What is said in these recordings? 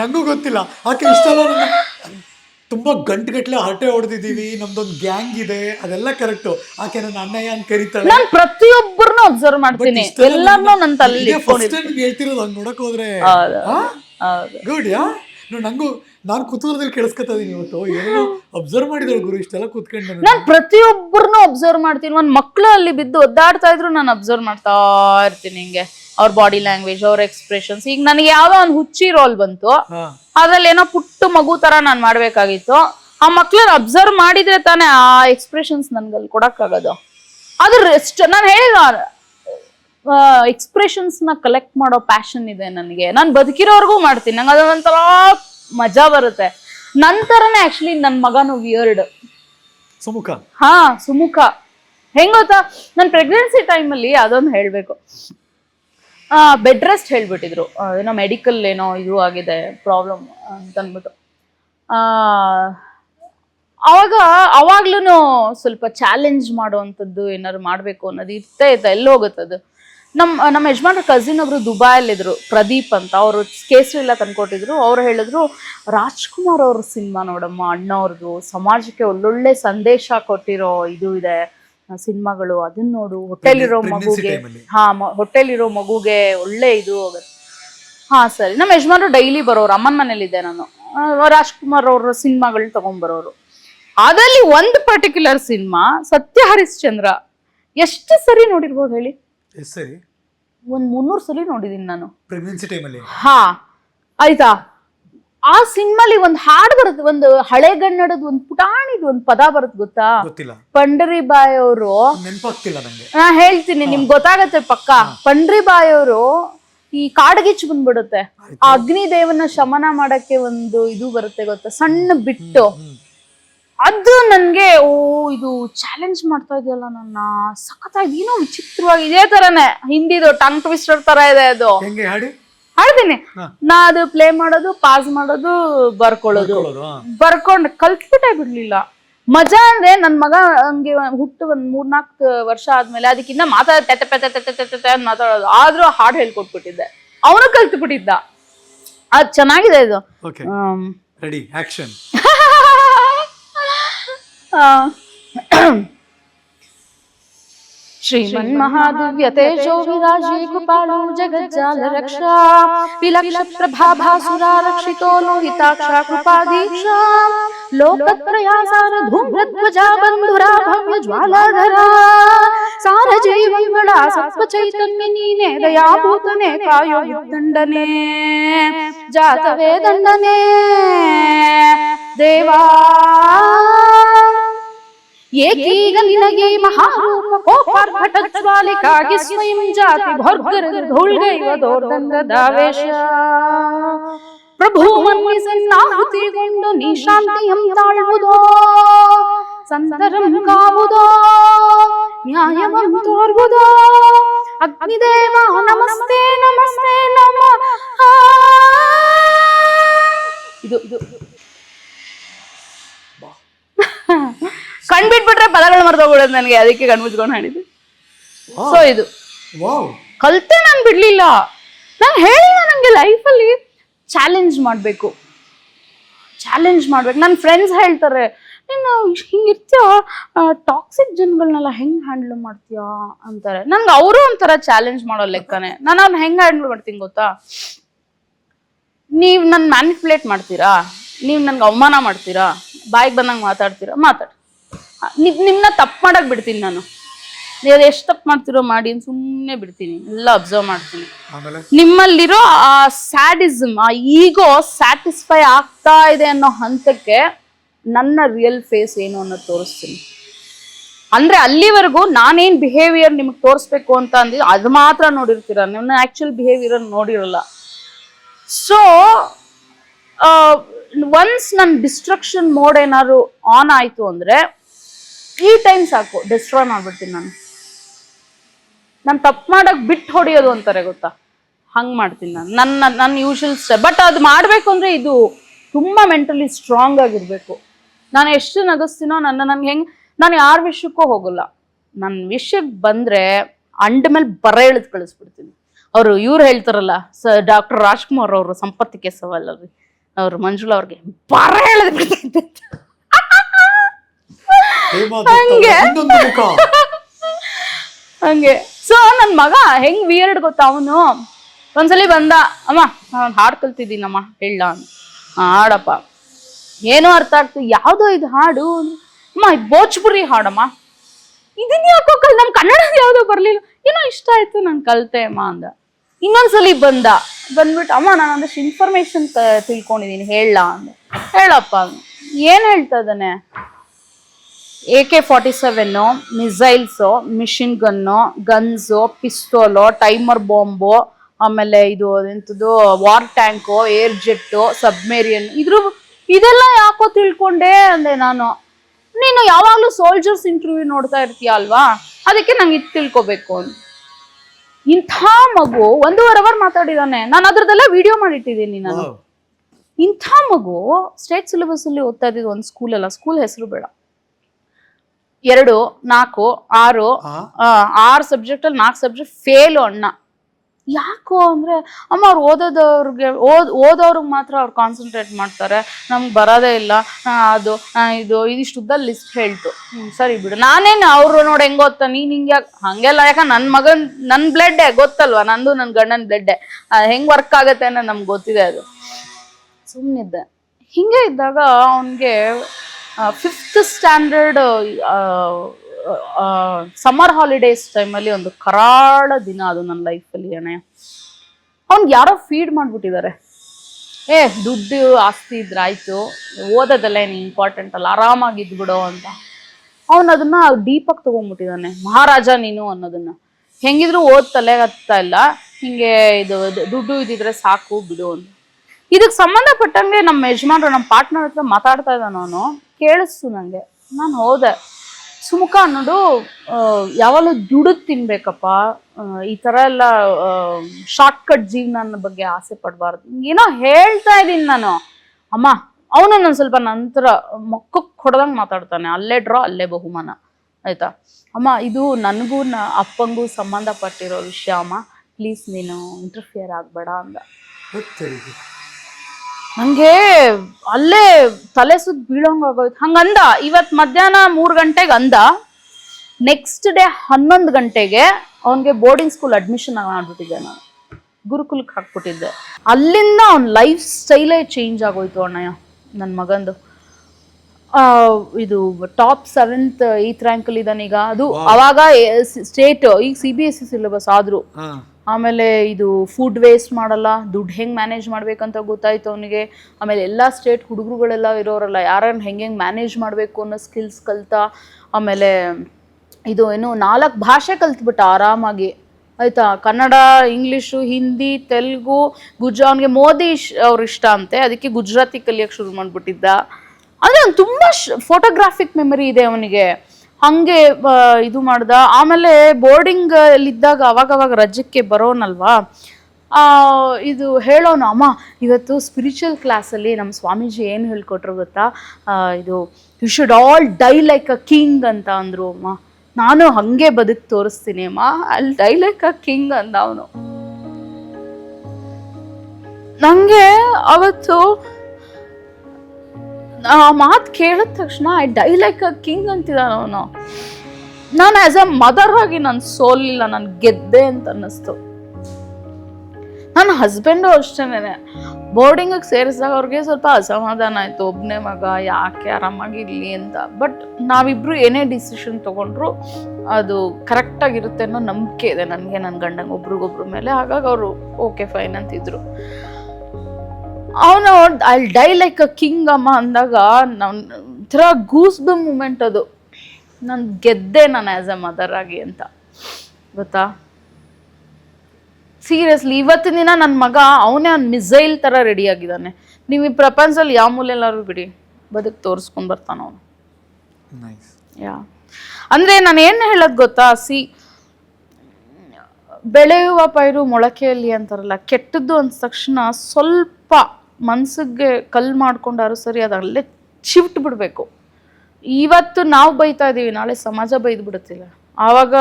ನಂಗೂ ಗೊತ್ತಿಲ್ಲ. ಆಕೆ ಇಷ್ಟೆಲ್ಲ ತುಂಬ ತುಂಬಾ ಗಂಟುಗಟ್ಲೆ ಹರಟೆ ಹೊಡೆದಿದ್ದೀವಿ ನಮ್ದೊಂದು ಗ್ಯಾಂಗ್ ಇದೆ ಅದೆಲ್ಲ ಕರೆಕ್ಟು ಆಕೆ ನನ್ನ ಅಣ್ಣಯ್ಯ ಅಂತ ಕರೀತಾಳೆ. ನಾನ್ ಪ್ರತಿಯೊಬ್ಬರನ್ನು ಅಬ್ಸರ್ವ್ ಮಾಡ್ತೀನಿ. ಎಲ್ಲಾರ್ನು ನನ್ ತಲೆ ಫಸ್ಟ್ ಟೈಮ್ ಹೇಳ್ತಿರೋದು ಹಂಗೆ ನೋಡಕ್ ಹೋದ್ರೆ. ಹೌದು. ಹೌದು. ಗುಡ್ ಯಾ? ನಂಗೂ ನಾನ್ ಕುತೂಹಲದಲ್ಲಿ ಕೇಳಿಸ್ಕೊತಾ ಇದೀನಿ ಇವತ್ತು. ಏನೋ ಅಬ್ಸರ್ವ್ ಮಾಡಿದ್ರು ಗುರು ಇಷ್ಟೆಲ್ಲ ಕೂತ್ಕೊಂಡು ನಾನು. ನಾನ್ ಪ್ರತಿಯೊಬ್ಬರನ್ನು ಅಬ್ಸರ್ವ್ ಮಾಡ್ತೀನಿ. ಒಂದ್ ಮಕ್ಳು ಅಲ್ಲಿ ಬಿದ್ದು ಒದ್ದಾಡ್ತಾ ಇದ್ರು ನಾನು ಅಬ್ಸರ್ವ್ ಮಾಡ್ತಾ ಇರ್ತೀನಿ ಹಿಂಗೆ. ಅವ್ರ ಬಾಡಿ ಲ್ಯಾಂಗ್ವೇಜ್ ಅವ್ರ ಎಕ್ಸ್ಪ್ರೆಷನ್ಸ್ ಈಗ ನನಗೆ ಯಾವ್ದೋ ಒಂದು ಹುಚ್ಚಿ ರೋಲ್ ಬಂತು. ಅದ್ರಲ್ಲಿ ಏನೋ ಪುಟ್ಟು ಮಗು ತರ ನಾನು ಮಾಡ್ಬೇಕಾಗಿತ್ತು. ಆ ಮಕ್ಳನ್ನ ಅಬ್ಸರ್ವ್ ಮಾಡಿದ್ರೆ ತಾನೇ ಆ ಎಕ್ಸ್ಪ್ರೆಷನ್ಸ್ ನನ್ಗಲ್ಲಿ ಕೊಡಕ್ಕಾಗೋದು. ಅದ್ರ ರೆಸ್ಟ್ ನಾನು ಹೇಳಿದ ಎಕ್ಸ್ಪ್ರೆಷನ್ಸ್ನ ನ ಕಲೆಕ್ಟ್ ಮಾಡೋ ಪ್ಯಾಷನ್ ಇದೆ ನನಗೆ. ನಾನು ಬದುಕಿರೋರ್ಗೂ ಮಾಡ್ತೀನಿ. ನಂಗೆ ಅದೊಂಥರ ಮಜಾ ಬರುತ್ತೆ. ನಂತರನೇ ಆಕ್ಚುಲಿ ನನ್ನ ಮಗನು ವಿಯರ್ಡ್ ಸುಮುಖ. ಹಾ ಸುಮುಖ. ಹೆಂಗ್ ಗೊತ್ತಾ? ನನ್ನ ಪ್ರೆಗ್ನೆನ್ಸಿ ಟೈಮಲ್ಲಿ ಅದೊಂದು ಹೇಳ್ಬೇಕು. ಬೆಡ್ ರೆಸ್ಟ್ ಹೇಳ್ಬಿಟ್ಟಿದ್ರು. ಏನೋ ಮೆಡಿಕಲ್ ಏನೋ ಇದು ಆಗಿದೆ ಪ್ರಾಬ್ಲಮ್ ಅಂತ ಅಂದ್ಬಿಟ್ಟು. ಆ, ಅವಾಗ ಅವಾಗ್ಲೂ ಸ್ವಲ್ಪ ಚಾಲೆಂಜ್ ಮಾಡುವಂಥದ್ದು ಏನಾದ್ರು ಮಾಡಬೇಕು ಅನ್ನೋದು ಇರ್ತೇ ಇತ್ತು ಎಲ್ಲಿ ಹೋಗುತ್ತದು ನಮ್ಮ ನಮ್ಮ ಯಜಮಾನ್ರ ಕಸಿನ್ ಒಬ್ರು ದುಬೈಯಲ್ಲಿದ್ರು ಪ್ರದೀಪ್ ಅಂತ. ಅವರು ಕೇಸರಿ ಎಲ್ಲ ತಂದ್ಕೊಟ್ಟಿದ್ರು. ಅವ್ರು ಹೇಳಿದ್ರು ರಾಜ್ಕುಮಾರ್ ಅವ್ರ ಸಿನಿಮಾ ನೋಡಮ್ಮ ಅಣ್ಣವ್ರದ್ದು ಸಮಾಜಕ್ಕೆ ಒಳ್ಳೊಳ್ಳೆ ಸಂದೇಶ ಕೊಟ್ಟಿರೋ ಇದು ಇದೆ ಸಿನಿಮಾಗಳು. ಅದನ್ನ ನೋಡು. ಹೋಟೆಲ್ ಇರೋ ಮಗುಗೆ. ಹಾ ಹೊಟ್ಟೆಲಿರೋ ಮಗುಗೆ ಒಳ್ಳೆ ಇದು ಹೋಗುತ್ತೆ. ಹಾ ಸರಿ. ನಮ್ಮ ಯಜಮಾನ್ರು ಡೈಲಿ ಬರೋರು. ಅಮ್ಮನ ಮನೇಲಿದ್ದೆ ನಾನು. ರಾಜ್ಕುಮಾರ್ ಅವ್ರ ಸಿನಿಮಾಗಳು ತಗೊಂಡ್ಬರೋರು. ಅದರಲ್ಲಿ ಒಂದು ಪರ್ಟಿಕ್ಯುಲರ್ ಸಿನಿಮಾ ಸತ್ಯ ಹರಿಶ್ಚಂದ್ರ ಎಷ್ಟು ಸರಿ ನೋಡಿರ್ಬೋದು ಹೇಳಿ? ಸರಿ ಒಂದ್ ಮುನ್ನೂರು ಸಲ ನೋಡಿದೀನಿ ನಾನು. ಪ್ರೆಗ್ನೆನ್ಸಿ ಟೈಮಲ್ಲಿ ಹಾ ಆಯ್ತಾ? ಆ ಸಿನಿಮಾಲಿ ಒಂದ್ ಹಾಡು ಬರುತ್ತೆ ಒಂದು ಹಳೆಗನ್ನಡದ ಒಂದ್ ಪುಟಾಣಿದ್ ಒಂದ್ ಪದ ಬರುತ್ತೆ ಗೊತ್ತಾ? ಗೊತ್ತಿಲ್ಲ. ಪಂಡರಿ ಬಾಯ್ ಅವರು ನೆನಪಾಗ್ತಿಲ್ಲ ನಂಗೆ. ನಾ ಹೇಳ್ತೀನಿ ನಿಮ್ಗೆ ಗೊತ್ತಾಗತ್ತೆ ಪಕ್ಕ. ಪಂಡ್ರಿ ಬಾಯ್ ಅವರು ಈ ಕಾಡ್ಗಿಚ್ಚು ಬಂದ್ಬಿಡುತ್ತೆ. ಆ ಅಗ್ನಿದೇವನ ಶಮನ ಮಾಡಕ್ಕೆ ಒಂದು ಇದು ಬರುತ್ತೆ ಗೊತ್ತಾ? ಸಣ್ಣ ಬಿಟ್ಟು. ಅದು ನನ್ಗೆ ಓ ಇದು ಚಾಲೆಂಜ್ ಮಾಡ್ತಾ ಇದೆಯಲ್ಲ ನನ್ನ. ಸಖತ್ತಾಗಿ ಏನೋ ವಿಚಿತ್ರವಾಗಿ ಇದೇ ತರನೇ. ಹಿಂದಿದು ಟಂಗ್ ಟ್ವಿಸ್ಟರ್ ತರ ಇದೆ ಅದು. ಹೆಂಗೆ ಹಾಡಿ? ಹಾಡ್ತೀನಿ. ನಾ ಅದು ಪ್ಲೇ ಮಾಡೋದು ಪಾಸ್ ಮಾಡೋದು ಬರ್ಕೊಳ್ಳೋದು. ಬರ್ಕೊಂಡು ಕಲ್ತ್ಬಿಟ್ಟೆ ಬಿಡ್ಲಿಲ್ಲ. ಮಜಾ ಅಂದ್ರೆ ನನ್ ಮಗ ಹಂಗೆ ಹುಟ್ಟು ಒಂದ್ ಮೂರ್ನಾಲ್ಕು ವರ್ಷ ಆದ್ಮೇಲೆ ಅದಕ್ಕಿಂತ ಮಾತಾಡ ತೆತೆ ಪೆತೆ ತೆತೆ ತೆತೆ ತೆತೆ ಅಂತ ಮಾತಾಡೋದು. ಆದ್ರೂ ಹಾಡ್ ಹೇಳ್ಕೊಟ್ಬಿಟ್ಟಿದ್ದೆ. ಅವನು ಕಲ್ತ್ಬಿಟ್ಟಿದ್ದ. ಅದ್ ಚೆನ್ನಾಗಿದೆ ಇದು. ರೆಡಿ ಆಕ್ಷನ್ श्रीमन् महादिव्यतेजो विराजे कृपालो जगज्जाल रक्षा। विलक्ष प्रभाभासुरा रक्षितो लोहिताक्षा कृपादीक्षा। लोकत्रयासार धूम्रध्वजा बन्धुरा भव्य ज्वालाधरा सार जैवंगडा सत्व चैतन्यनीने दयाभूतने कायो दण्डने जातवे दण्डने देवा ಏಕೀಗ ನಿನಗೆ ಮಹಾರೂಪ ಸ್ವಯಂ ಜಾತಿ ದಾವೇಶ. ಪ್ರಭು ಮನ್ನಿಸನ್ನಾಹುತಿಗೊಂಡು ನೀ ಶಾಂತಿಯಂ ತಾಳುವುದೋ ಸಂತರಂ ಕಾವುದೋ? ನ್ಯಾಯವಂ ತೋರ್ವುದೋ? ಅಗ್ನಿದೇವ, ನಮಸ್ತೆ ನಮಸ್ತೆ, ನಮ ಇದು ಇದು ಕಣ್ಬಿಟ್ಬಿಟ್ರೆ ಪದಗಳು ಮರ್ತೋಗ್ಬಿಡೋದು ನನಗೆ ಅದಕ್ಕೆ ಕಣ್ಮುಚ್ಕೊಂಡು ಹಾಡಿದ್ದು. ಸೊ ಇದು. ಕಲಿತೆ ನಾನು ಬಿಡ್ಲಿಲ್ಲ. ನಾನು ಹೇಳಿಲ್ಲ ನನಗೆ ಲೈಫಲ್ಲಿ. ಚಾಲೆಂಜ್ ಮಾಡಬೇಕು. ಚಾಲೆಂಜ್ ಮಾಡ್ಬೇಕು. ನನ್ನ ಫ್ರೆಂಡ್ಸ್ ಹೇಳ್ತಾರೆ ನೀನು ಹಿಂಗಿರ್ತೀಯ? ಟಾಕ್ಸಿಕ್ ಜನಗಳನ್ನೆಲ್ಲ ಹೆಂಗೆ ಹ್ಯಾಂಡಲ್ ಮಾಡ್ತೀಯಾ? ಅಂತಾರೆ. ನಂಗೆ ಅವರು ಒಂಥರ ಚಾಲೆಂಜ್ ಮಾಡೋ ಲೆಕ್ಕನೇ. ನಾನು ಅವ್ನ ಹೆಂಗೆ ಹ್ಯಾಂಡಲ್ ಮಾಡ್ತೀನಿ ಗೊತ್ತಾ? ನೀವು ನನ್ನ ಮ್ಯಾನಿಪ್ಯುಲೇಟ್ ಮಾಡ್ತೀರಾ? ನೀವು ನನ್ಗೆ ಅವಮಾನ ಮಾಡ್ತೀರಾ? ಬಾಯಿಗೆ ಬಂದಂಗೆ ಮಾತಾಡ್ತೀರಾ? ಮಾತಾಡಿ ನಿಮ್ಮನ್ನ ತಪ್ಪು ಮಾಡಕ್ ಬಿಡ್ತೀನಿ ನಾನು. ನೀವು ಎಷ್ಟು ತಪ್ಪು ಮಾಡ್ತಿರೋ ಮಾಡಿ ಸುಮ್ಮನೆ ಬಿಡ್ತೀನಿ. ಎಲ್ಲ ಅಬ್ಸರ್ವ್ ಮಾಡ್ತೀನಿ. ನಿಮ್ಮಲ್ಲಿರೋ ಆ ಸ್ಯಾಡಿಸಮ್ ಆ ಈಗೋ ಸ್ಯಾಟಿಸ್ಫೈ ಆಗ್ತಾ ಇದೆ ಅನ್ನೋ ಹಂತಕ್ಕೆ ನನ್ನ ರಿಯಲ್ ಫೇಸ್ ಏನು ಅನ್ನೋದು ತೋರಿಸ್ತೀನಿ. ಅಂದ್ರೆ ಅಲ್ಲಿವರೆಗೂ ನಾನೇನ್ ಬಿಹೇವಿಯರ್ ನಿಮಗೆ ತೋರಿಸ್ಬೇಕು ಅಂತ ಅಂದ್ರೆ ಅದು ಮಾತ್ರ ನೋಡಿರ್ತೀರ. ನಿಮ್ಮ ಆಕ್ಚುಲ್ ಬಿಹೇವಿಯರ್ ನೋಡಿರಲ್ಲ. ಸೊ ಒನ್ಸ್ ನನ್ನ ಡಿಸ್ಟ್ರಕ್ಷನ್ ಮೋಡ್ ಏನಾದ್ರು ಆನ್ ಆಯ್ತು ಅಂದ್ರೆ ಈ ಟೈಮ್ ಸಾಕು ಡಿಸ್ಟ್ರಾಯ್ ಮಾಡ್ಬಿಡ್ತೀನಿ ನಾನು. ನಾನು ತಪ್ಪು ಮಾಡೋಕೆ ಬಿಟ್ಟು ಹೊಡಿಯೋದು ಅಂತಾರೆ ಗೊತ್ತಾ? ಹಂಗ್ ಮಾಡ್ತೀನಿ ನಾನು. ನನ್ನ ನನ್ನ ಯೂಶಲ್ ಬಟ್ ಅದು ಮಾಡಬೇಕು ಅಂದ್ರೆ ಇದು ತುಂಬಾ ಮೆಂಟಲಿ ಸ್ಟ್ರಾಂಗ್ ಆಗಿರ್ಬೇಕು. ನಾನು ಎಷ್ಟು ನಗಸ್ತೀನೋ ನನ್ನ, ನನ್ಗೆ ಹೆಂಗ್, ನಾನು ಯಾರ ವಿಷಯಕ್ಕೂ ಹೋಗಲ್ಲ. ನನ್ನ ವಿಷಯಕ್ಕೆ ಬಂದ್ರೆ ಅಂಡ ಮೇಲೆ ಬರ ಎಳೆದು ಕಳಿಸ್ಬಿಡ್ತೀನಿ. ಅವರು, ಇವ್ರು ಹೇಳ್ತಾರಲ್ಲ, ಸ ಡಾಕ್ಟರ್ ರಾಜ್ಕುಮಾರ್ ಅವರು ಸಂಪತ್ತಿಗೆ ಸವಾಲ್ ಅವ್ರು ಮಂಜುಳ ಅವ್ರಿಗೆ ಬರ ಎಳೆದು ಬಿಡ್ತೈತೆ ಹೇಮಾ ಹಂಗೆ. ಸೊ ನನ್ ಮಗ ಹೆಂಗ್ ವಿಯರ್ಡ್ ಗೊತ್ತಾ ಅವನು? ಒಂದ್ಸಲಿ ಬಂದ ಅಮ್ಮ ನಾನ್ ಹಾಡ್ ಕಲ್ತಿದ್ದೀನಮ್ಮ ಹೇಳ ಹಾಡಪ್ಪ. ಏನೋ ಅರ್ಥ ಆಗ್ತದೆ ಯಾವ್ದೋ ಇದು ಹಾಡು? ಅಮ್ಮ ಇದು ಭೋಜ್ಪುರಿ ಹಾಡಮ್ಮ. ಇದನ್ನ ಯಾಕೋ ಕಲ್ ನಮ್ ಕನ್ನಡ ಯಾವ್ದೋ ಬರ್ಲಿಲ್ಲ. ಏನೋ ಇಷ್ಟ ಆಯ್ತು ನಾನು ಕಲ್ತೆ ಅಮ್ಮ ಅಂದ. ಇನ್ನೊಂದ್ಸಲಿ ಬಂದ. ಬಂದ್ಬಿಟ್ಟು ಅಮ್ಮ ನಾನು ಒಂದಷ್ಟು ಇನ್ಫಾರ್ಮೇಶನ್ ತಿಳ್ಕೊಂಡಿದೀನಿ ಹೇಳ ಅಂದ. ಹೇಳಪ್ಪ. ಏನ್ ಹೇಳ್ತಾ ಇದ್ದಾನೆ? A K forty seven missiles machine gun guns pistol timer bomb ಆಮೇಲೆ ಇದು ಎಂಥದ್ದು war tank air jet submarine ಇದ್ರ ಇದೆಲ್ಲ ಯಾಕೋ ತಿಳ್ಕೊಂಡೆ ಅಂದೆ ನಾನು. ನೀನು ಯಾವಾಗಲೂ ಸೋಲ್ಜರ್ಸ್ ಇಂಟರ್ವ್ಯೂ ನೋಡ್ತಾ ಇರ್ತೀಯ ಅಲ್ವಾ? ಅದಕ್ಕೆ ನಂಗೆ ಇದು ತಿಳ್ಕೊಬೇಕು ಅಂತ. ಇಂಥ ಮಗು ಒಂದೂವರೆ ಅವರ್ ಮಾತಾಡಿದಾನೆ. ನಾನು ಅದ್ರದ್ದೆಲ್ಲ ವಿಡಿಯೋ ಮಾಡಿಟ್ಟಿದ್ದೀನಿ ನಾನು. ಇಂಥ ಮಗು ಸ್ಟೇಟ್ ಸಿಲೆಬಸ್ ಅಲ್ಲಿ ಓದ್ತಾ ಇದ್ದಿದ್ದು ಒಂದು ಸ್ಕೂಲ್ ಅಲ್ಲ. ಸ್ಕೂಲ್ ಹೆಸರು ಬೇಡ. ಎರಡು ನಾಲ್ಕು ಆರು ಆರು ಸಬ್ಜೆಕ್ಟ್ ಅಲ್ಲಿ ನಾಲ್ಕು ಸಬ್ಜೆಕ್ಟ್ ಫೇಲು ಅಣ್ಣ. ಯಾಕೋ ಅಂದ್ರೆ ಅಮ್ಮ ಅವ್ರು ಓದೋದವ್ರಿಗೆ ಓದ್ ಓದೋರ್ಗೆ ಮಾತ್ರ ಅವ್ರು ಕಾನ್ಸಂಟ್ರೇಟ್ ಮಾಡ್ತಾರೆ. ನಮ್ಗೆ ಬರೋದೇ ಇಲ್ಲ. ಅದು ಇದು ಇದು ಇದಿಷ್ಟುದ್ದ ಲಿಸ್ಟ್ ಹೇಳ್ತು. ಸರಿ ಬಿಡು. ನಾನೇನು ಅವರು ನೋಡಿ ಹೆಂಗ್ ಓದ್ತಾ ನೀನ್ ಹಿಂಗೆ ಹಂಗೆಲ್ಲ ಯಾಕ ನನ್ನ ಮಗನ್ ನನ್ನ ಬ್ಲಡ್ಡೆ ಗೊತ್ತಲ್ವಾ? ನಂದು ನನ್ನ ಗಂಡನ ಬ್ಲಡ್ಡೆ ಹೆಂಗ್ ವರ್ಕ್ ಆಗತ್ತೆ ಅನ್ನೋ ನಮ್ಗೆ ಗೊತ್ತಿದೆ ಅದು. ಸುಮ್ಮನಿದ್ದೆ ಹಿಂಗೆ ಇದ್ದಾಗ ಅವನಿಗೆ ಫಿಫ್ತ್ ಸ್ಟ್ಯಾಂಡರ್ಡ್ ಸಮ್ಮರ್ ಹಾಲಿಡೇಸ್ ಟೈಮಲ್ಲಿ ಒಂದು ಕರಾಳ ದಿನ ಅದು ನನ್ನ ಲೈಫಲ್ಲಿ ಅಣ್ಣೆ ಅವ್ನಿಗೆ ಯಾರೋ ಫೀಡ್ ಮಾಡಿಬಿಟ್ಟಿದ್ದಾರೆ. ಏ, ದುಡ್ಡು ಆಸ್ತಿ ಇದ್ರೆ ಆಯಿತು. ಓದೋದೆಲ್ಲ ಏನು ಇಂಪಾರ್ಟೆಂಟ್ ಅಲ್ಲ? ಆರಾಮಾಗಿ ಇದ್ಬಿಡು ಅಂತ. ಅವನು ಅದನ್ನ ಡೀಪಾಗಿ ತೊಗೊಂಡ್ಬಿಟ್ಟಿದ್ದಾನೆ. ಮಹಾರಾಜ ನೀನು ಅನ್ನೋದನ್ನ. ಹೆಂಗಿದ್ರು ಓದ್ ತಲೆ ಹತ್ತಾ ಇಲ್ಲ. ಹಿಂಗೆ ಇದು ಇದು ದುಡ್ಡು ಇದ್ದಿದ್ರೆ ಸಾಕು ಬಿಡು ಅಂತ. ಇದಕ್ಕೆ ಸಂಬಂಧಪಟ್ಟಂಗೆ ನಮ್ಮ ಯಜಮಾನ್ರು ನಮ್ಮ ಪಾರ್ಟ್ನರ್ ಹತ್ರ ಮಾತಾಡ್ತಾ ಇದ್ದಾನ ಅವನು. ಕೇಳಿಸ್ತು ನನಗೆ ನಾನು ಹೋದೆ. ಸುಮುಖ ಅನ್ನೋದು ಯಾವಾಗಲೂ ದುಡಿದು ತಿನ್ಬೇಕಪ್ಪ. ಈ ಥರ ಎಲ್ಲ ಶಾರ್ಟ್ ಕಟ್ ಜೀವನ ಬಗ್ಗೆ ಆಸೆ ಪಡಬಾರ್ದು. ಏನೋ ಹೇಳ್ತಾ ಇದ್ದೀನಿ ನಾನು. ಅಮ್ಮ, ಅವನು ನಾನು ಸ್ವಲ್ಪ ನಂತರ ಮಕ್ಕಕ್ಕೆ ಹೊಡೆದಂಗೆ ಮಾತಾಡ್ತಾನೆ. ಅಲ್ಲೇ ಡ್ರಾ, ಅಲ್ಲೇ ಬಹುಮಾನ. ಆಯ್ತಾ? ಅಮ್ಮ, ಇದು ನನಗೂ ನ, ಅಪ್ಪಂಗೂ ಸಂಬಂಧಪಟ್ಟಿರೋ ವಿಷಯ, ಅಮ್ಮ. ಪ್ಲೀಸ್ ನೀನು ಇಂಟರ್ಫಿಯರ್ ಆಗಬೇಡ ಅಂದ. ನಂಗೆ ಅಲ್ಲೇ ತಲೆ ಸುತ್ತ ಬೀಳೋಂಗಾಗೋಯ್ತು ಹಂಗಂದ ಇವತ್ ಮಧ್ಯಾಹ್ನ ಮೂರ್ ಗಂಟೆಗೆ ಅಂದ ನೆಕ್ಸ್ಟ್ ಡೇ ಹನ್ನೊಂದು ಗಂಟೆಗೆ ಅವನಿಗೆ ಬೋರ್ಡಿಂಗ್ ಸ್ಕೂಲ್ ಅಡ್ಮಿಷನ್ ಮಾಡ್ಬಿಟ್ಟಿದ್ದೆ ನಾನು. ಗುರುಕುಲಕ್ಕೆ ಹಾಕ್ಬಿಟ್ಟಿದ್ದೆ. ಅಲ್ಲಿಂದ ಅವ್ನ ಲೈಫ್ ಸ್ಟೈಲೇ ಚೇಂಜ್ ಆಗೋಯ್ತು ಅಣ್ಣಯ್ಯ ನನ್ನ ಮಗಂದು. ಇದು ಟಾಪ್ ಸೆವೆಂತ್ ಏತ್ ರ್ಯಾಂಕಲ್ಲಿ ಇದ್ದಾನೀಗ ಅದು ಅವಾಗ ಸ್ಟೇಟ್ ಈಗ C B S C syllabus ಆದ್ರು. ಆಮೇಲೆ ಇದು ಫುಡ್ ವೇಸ್ಟ್ ಮಾಡಲ್ಲ, ದುಡ್ಡು ಹೆಂಗೆ ಮ್ಯಾನೇಜ್ ಮಾಡಬೇಕಂತ ಗೊತ್ತಾಯ್ತು ಅವನಿಗೆ. ಆಮೇಲೆ ಎಲ್ಲ ಸ್ಟೇಟ್ ಹುಡುಗರುಗಳೆಲ್ಲ ಇರೋರಲ್ಲ ಯಾರನ್ನು ಹೆಂಗೆ ಹೆಂಗೆ ಮ್ಯಾನೇಜ್ ಮಾಡಬೇಕು ಅನ್ನೋ ಸ್ಕಿಲ್ಸ್ ಕಲಿತಾ, ಆಮೇಲೆ ಇದು ಏನು ನಾಲ್ಕು ಭಾಷೆ ಕಲ್ತ್ಬಿಟ್ಟ ಆರಾಮಾಗಿ. ಆಯಿತಾ? ಕನ್ನಡ, ಇಂಗ್ಲೀಷು, ಹಿಂದಿ, ತೆಲುಗು ಗುಜ ಅವನಿಗೆ ಮೋದಿ ಇಶ್ ಅವ್ರು ಇಷ್ಟ ಅಂತೆ. ಅದಕ್ಕೆ ಗುಜರಾತಿ ಕಲಿಯೋಕ್ಕೆ ಶುರು ಮಾಡಿಬಿಟ್ಟಿದ್ದ. ಅಂದರೆ ಅವ್ನು ತುಂಬ ಫೋಟೋಗ್ರಾಫಿಕ್ ಮೆಮರಿ ಇದೆ ಅವನಿಗೆ. ಹಂಗೆ ಇದು ಮಾಡ್ದ. ಆಮೇಲೆ ಬೋರ್ಡಿಂಗ್ ಇದ್ದಾಗ ಅವಾಗ ಅವಾಗ ರಜಕ್ಕೆ ಬರೋನಲ್ವಾ? ಇದು ಹೇಳೋನು, ಅಮ್ಮ, ಇವತ್ತು ಸ್ಪಿರಿಚುವಲ್ ಕ್ಲಾಸಲ್ಲಿ ನಮ್ಮ ಸ್ವಾಮೀಜಿ ಏನು ಹೇಳ್ಕೊಟ್ರು ಗೊತ್ತಾ? ಇದು you should all die like a king ಅಂತ ಅಂದರು ಅಮ್ಮ. ನಾನು ಹಂಗೆ ಬದುಕು ತೋರಿಸ್ತೀನಿ, ಅಮ್ಮ ಅಲ್ಲಿ ಡೈ ಲೈಕ್ ಅ ಕಿಂಗ್ ಅಂದ ಅವನು. ನನಗೆ ಅವತ್ತು ಆ ಮಾತು ಕೇಳಿದ ತಕ್ಷಣ I die like a king ಅಂತಿದ್ದಾನ ಅವನು. ನಾನು ಆ್ಯಸ್ ಅ ಮದರ್ ಆಗಿ ನಾನು ಸೋಲಿಲ್ಲ, ನಾನು ಗೆದ್ದೆ ಅಂತ ಅನ್ನಿಸ್ತು. ನನ್ನ ಹಸ್ಬೆಂಡು ಅಷ್ಟೇನೆ. ಬೋರ್ಡಿಂಗಿಗೆ ಸೇರಿಸಿದಾಗ ಅವ್ರಿಗೆ ಸ್ವಲ್ಪ ಅಸಮಾಧಾನ ಆಯಿತು. ಒಬ್ಬನೇ ಮಗ, ಯಾಕೆ ಆರಾಮಾಗಿರಲಿ ಅಂತ. ಬಟ್ ನಾವಿಬ್ರು ಏನೇ ಡಿಸಿಷನ್ ತಗೊಂಡ್ರು ಅದು ಕರೆಕ್ಟಾಗಿರುತ್ತೆ ಅನ್ನೋ ನಂಬಿಕೆ ಇದೆ. ನನಗೆ ನನ್ನ ಗಂಡಂಗೆ ಒಬ್ರಿಗೊಬ್ರ ಮೇಲೆ. ಹಾಗಾಗಿ ಅವರು ಓಕೆ ಫೈನ್ ಅಂತಿದ್ರು. ಅವನು I die like a king ಅಮ್ಮ ಅಂದಾಗ ನನ್ನ ಥರ ಗೂಸ್ ಬ ಮೂಮೆಂಟ್ ಅದು. ನಾನು ಗೆದ್ದೆ ನಾನು ಆ್ಯಸ್ ಎ ಮದರ್ ಆಗಿ ಅಂತ. ಗೊತ್ತಾ? ಸೀರಿಯಸ್ಲಿ ಇವತ್ತಿನ ದಿನ ನನ್ನ ಮಗ ಅವನೇ ಒಂದು ಮಿಸೈಲ್ ಥರ ರೆಡಿ ಆಗಿದ್ದಾನೆ. ನೀವು ಈ ಪ್ರಪಂಚದಲ್ಲಿ ಯಾವ ಮೂಲೆಲ್ಲಾರು ಬಿಡಿ. ಬದುಕು ತೋರಿಸ್ಕೊಂಡು ಬರ್ತಾನ ಅವನು. ಯಾ ಅಂದರೆ ನಾನು ಏನು ಹೇಳೋದು ಗೊತ್ತಾ? ಸಿ ಬೆಳೆಯುವ ಪೈರು ಮೊಳಕೆಯಲ್ಲಿ ಅಂತಾರಲ್ಲ ಕೆಟ್ಟದ್ದು ಅಂದ ತಕ್ಷಣ ಸ್ವಲ್ಪ ಮನ್ಸಿಗೆ ಕಲ್ ಮಾಡ್ಕೊಂಡಾರು ಸರಿ ಅಲ್ಲೇ ಚಿವ್ಟ್ ಬಿಡಬೇಕು. ಇವತ್ತು ನಾವು ಬೈತಾ ಇದ್ದೀವಿ ನಾಳೆ ಸಮಾಜ ಬೈದು ಬಿಡುತ್ತಿಲ್ಲ. ಆವಾಗ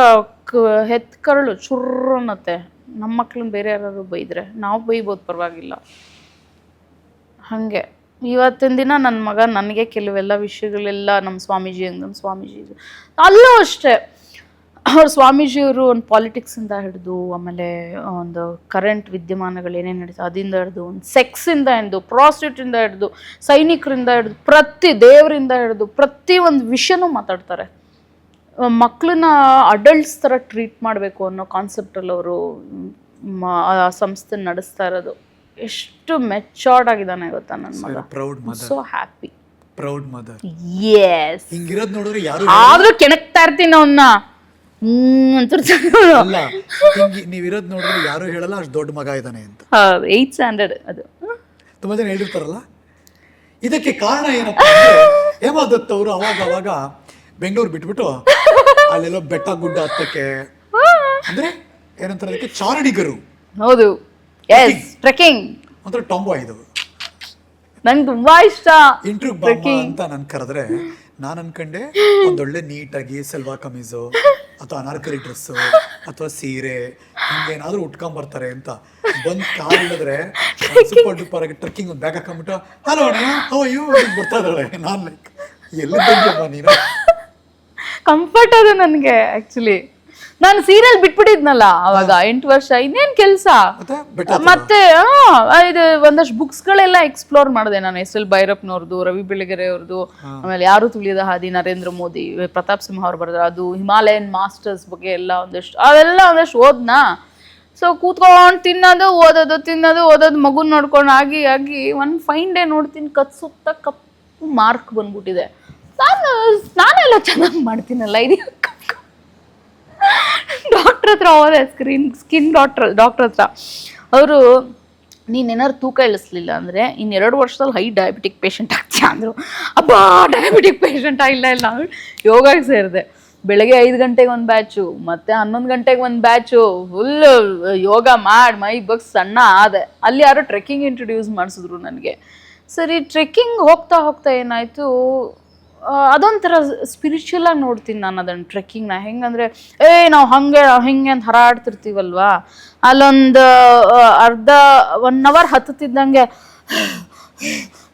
ಕ, ಹೆತ್ ಕರಳು ಚುರ್ರು ಅನ್ನತ್ತೆ. ನಮ್ಮ ಮಕ್ಳನ್ನ ಬೇರೆ ಯಾರು ಬೈದ್ರೆ ನಾವು ಬೈಬೋದು ಪರವಾಗಿಲ್ಲ. ಹಾಗೆ. ಇವತ್ತಿನ ದಿನ ನನ್ನ ಮಗ ನನಗೆ ಕೆಲವೆಲ್ಲ ವಿಷಯಗಳೆಲ್ಲ ನಮ್ಮ ಸ್ವಾಮೀಜಿ ಹಂಗೆ ನಮ್ಮ ಸ್ವಾಮೀಜಿ. ಅಲ್ಲೂ ಅಷ್ಟೇ. ಅವ್ರ ಸ್ವಾಮೀಜಿಯವರು ಒಂದು ಪಾಲಿಟಿಕ್ಸಿಂದ ಹಿಡಿದು ಆಮೇಲೆ ಒಂದು ಕರೆಂಟ್ ವಿದ್ಯಮಾನಗಳು ಏನೇನು ನಡೀತದೆ ಅದರಿಂದ ಹಿಡಿದು ಒಂದು ಸೆಕ್ಸಿಂದ ಹಿಡಿದು ಪ್ರಾಸ್ಟಿಟ್ಯೂಟಿಂದ ಹಿಡಿದು ಸೈನಿಕರಿಂದ ಹಿಡಿದು ಪ್ರತಿ ದೇವರಿಂದ ಹಿಡಿದು ಪ್ರತಿ ಒಂದು ವಿಷಯನೂ ಮಾತಾಡ್ತಾರೆ. ಮಕ್ಕಳನ್ನ ಅಡಲ್ಟ್ಸ್ ಥರ ಟ್ರೀಟ್ ಮಾಡಬೇಕು ಅನ್ನೋ ಕಾನ್ಸೆಪ್ಟಲ್ಲಿ ಅವರು ಆ ಸಂಸ್ಥೆ ನಡೆಸ್ತಾ ಇರೋದು. ಎಷ್ಟು ಮೆಚೋರ್ಡ್ ಆಗಿದ್ದಾನೆ ಗೊತ್ತಾ ನನ್ನ ಮಗ. Proud so happy proud mother yes ಹಿಂಗಿರೋದು ನೋಡಿದ್ರೆ ಯಾರು ಆದ್ರೂ ಕೆಣಕ್ತಾ ಇರ್ತೀನಿ ಅವನ್ನ ಹ್ಮ್ ಅಂತ ಅಲ್ಲ ಹಿಂಗಿ ನೀವಿರೋದ್ ನೋಡಿದ್ರೆ ಯಾರು ಹೇಳಲ್ಲ ಅಷ್ಟು ದೊಡ್ಡ ಮಗ ಇದ್ದಾನೆ ಅಂತ. ಏಯ್ಟ್ ಸ್ಟ್ಯಾಂಡರ್ಡ್ ಅದು. ತುಂಬಾ ಜನ ಹೇಳಿರ್ತಾರಲ್ಲ? ಇದಕ್ಕೆ ಕಾರಣ ಏನಪ್ಪ ಅಂದ್ರೆ ಹೇಮಾ ದತ್ ಅವರು ಅವಾಗ ಅವಾಗ ಬೆಂಗಳೂರು ಬಿಟ್ಬಿಟ್ಟು ಅಲ್ಲೆಲ್ಲೋ ಬೆಟ್ಟ ಗುಡ್ಡ ಹತ್ತಕ್ಕೆ ಅಂದ್ರೆ ಏನಂತಾರೆ ಅದಕ್ಕೆ ಚಾರಣಿಗರು. ಹೌದು. ಎಸ್ ಟ್ರೆಕ್ಕಿಂಗ್ ಅಂದ್ರೆ ಟೊಂಬ ಇದು. ನಂಗೆ ತುಂಬಾ ಇಷ್ಟ. ಇಂಟ್ರ್ಯೂ ಬಾಮ್ಮ ಅಂತ ನಾನು ಕರೆದ್ರೆ ನಾನು ಅನ್ಕಂಡೆ ಒಂದೊಳ್ಳೆ ನೀಟಾಗಿ ಸೆಲ್ವಾ ಕಮೀಸು ಅಥವಾ ಅನಾರ್ಕಲಿ ಡ್ರೆಸ್ಸು ಅಥವಾ ಸೀರೆ ಹಿಂಗೇನಾದ್ರೂ ಉಟ್ಕೊಂಡ್ ಬರ್ತಾರೆ ಅಂತ ಬಂದ್ ಕಾರ್ ಇಳಿದ್ರೆ ಸೂಪರ್ ಡೂಪರ್ ಆಗಿ ಟ್ರಕ್ಕಿಂಗ್ ಒಂದು ಬ್ಯಾಗ್ ಹಾಕೊಂಡ್ಬಿಟ್ಟು ಹಲೋ ಅಣ್ಣ ಹೋ ಯು ಬರ್ತಾ ಇದ್ದಾಳೆ ನಾನ್ ಲೈಕ್ ಎಲ್ಲಿ ಬಂದ್ಯಮ್ಮ ನೀನು? ಕಂಫರ್ಟ್ ಅದು ನನಗೆ ಆಕ್ಚುಲಿ ನಾನು ಸೀರಿಯಲ್ ಬಿಟ್ಬಿಟ್ಟಿದ್ನಲ್ಲ ಅವಾಗ ಎಂಟು ವರ್ಷ ಇನ್ನೇನ್ ಕೆಲಸ? ಮತ್ತೆ ಇದು ಒಂದಷ್ಟು ಬುಕ್ಸ್ಗಳೆಲ್ಲ ಎಕ್ಸ್ಪ್ಲೋರ್ ಮಾಡಿದೆ ನಾನು ಎಸ್ ಎಲ್ ಭೈರಪ್ಪನವ್ರದ್ದು ರವಿ ಬೆಳಗೆರೆ ಅವ್ರದ್ದು ಆಮೇಲೆ ಯಾರು ತುಳಿಯದ ಹಾದಿ ನರೇಂದ್ರ ಮೋದಿ ಪ್ರತಾಪ್ ಸಿಂಹ ಅವ್ರು ಬರೆದ್ರು ಅದು ಹಿಮಾಲಯನ್ ಮಾಸ್ಟರ್ಸ್ ಬಗ್ಗೆ ಎಲ್ಲ ಒಂದಷ್ಟು ಅವೆಲ್ಲ ಒಂದಷ್ಟು ಓದ್ನಾ? ಸೊ ಕೂತ್ಕೊಂಡು ತಿನ್ನೋದು ಓದೋದು ತಿನ್ನೋದು ಓದೋದು ಮಗು ನೋಡ್ಕೊಂಡು ಆಗಿ ಆಗಿ ಒಂದು ಫೈನ್ ಡೇ ನೋಡ್ತೀನಿ ಕತ್ ಸುತ್ತ ಕಪ್ಪು ಮಾರ್ಕ್ ಬಂದ್ಬಿಟ್ಟಿದೆ. ನಾನು ನಾನೆಲ್ಲ ಚೆನ್ನಾಗಿ ಮಾಡ್ತೀನಲ್ಲ ಇದು ಡಾಕ್ಟ್ರ್ ಹತ್ರ ಹೋದೆ ಸ್ಕ್ರೀನ್ ಸ್ಕಿನ್ ಡಾಕ್ಟ್ರ್ ಡಾಕ್ಟ್ರ್ ಹತ್ರ. ಅವರು ನೀನೇನಾದ್ರು ತೂಕ ಇಳಿಸ್ಲಿಲ್ಲ ಅಂದರೆ ಇನ್ನೆರಡು ವರ್ಷದಲ್ಲಿ ಹೈ ಡಯಾಬಿಟಿಕ್ ಪೇಷಂಟ್ ಆಗ್ತೀಯ ಅಂದರು. ಅಬ್ಬಾ ಡಯಾಬಿಟಿಕ್ ಪೇಷಂಟ್ ಇಲ್ಲ ಇಲ್ಲ. ಯೋಗಕ್ಕೆ ಸೇರಿದೆ. ಬೆಳಗ್ಗೆ ಐದು ಗಂಟೆಗೆ ಒಂದು ಬ್ಯಾಚು ಮತ್ತೆ ಹನ್ನೊಂದು ಗಂಟೆಗೆ ಒಂದು ಬ್ಯಾಚು ಫುಲ್ ಯೋಗ ಮಾಡಿ, ಮೈ ಬಗ್ ಸಣ್ಣ ಆದೆ. ಅಲ್ಲಿ ಯಾರೋ ಟ್ರೆಕ್ಕಿಂಗ್ ಇಂಟ್ರೊಡ್ಯೂಸ್ ಮಾಡಿಸಿದ್ರು ನನಗೆ. ಸರಿ ಟ್ರೆಕ್ಕಿಂಗ್ ಹೋಗ್ತಾ ಹೋಗ್ತಾ ಏನಾಯಿತು? ಅದೊಂಥರ ಸ್ಪಿರಿಚುವಲ್ ಆಗಿ ನೋಡ್ತೀನಿ ನಾನು ಅದನ್ನು ಟ್ರೆಕ್ಕಿಂಗ್ನ ಹೆಂಗಂದ್ರೆ, ಏ, ನಾವು ಹಂಗೆ ಹಿಂಗೆ ಅಂತ ಹರಾಡ್ತಿರ್ತೀವಲ್ವಾ? ಅಲ್ಲೊಂದು ಅರ್ಧ ಒನ್ ಅವರ್ ಹತ್ತುತ್ತಿದ್ದಂಗೆ